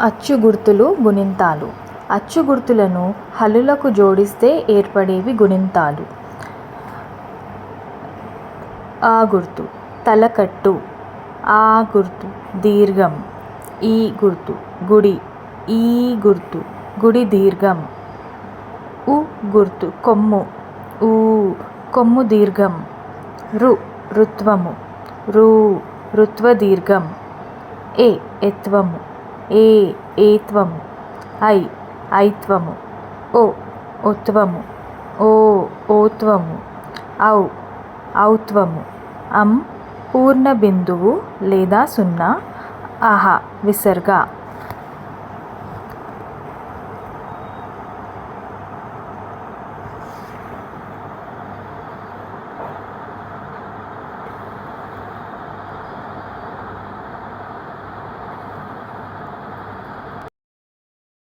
అచ్చు గుర్తులు గుణింతాలు. అచ్చు గుర్తులను హల్లులకు జోడిస్తే ఏర్పడేవి గుణింతాలు. ఆ గుర్తు తలకట్టు. ఆ గుర్తు దీర్ఘం. ఈ గుర్తు గుడి. ఈ గుర్తు గుడి దీర్ఘం. ఉ గుర్తు కొమ్ము. ఊ కొమ్ము దీర్ఘం. రు రుత్వము రు రుత్వ దీర్ఘం ఏ ఎత్వము. ఏ ఏత్వము ఐ ఐత్వము ఓ ఒత్వము ఓ ఓత్వము ఔ ఔత్వము అం పూర్ణ బిందువు లేదా సున్నా. అహ విసర్గ.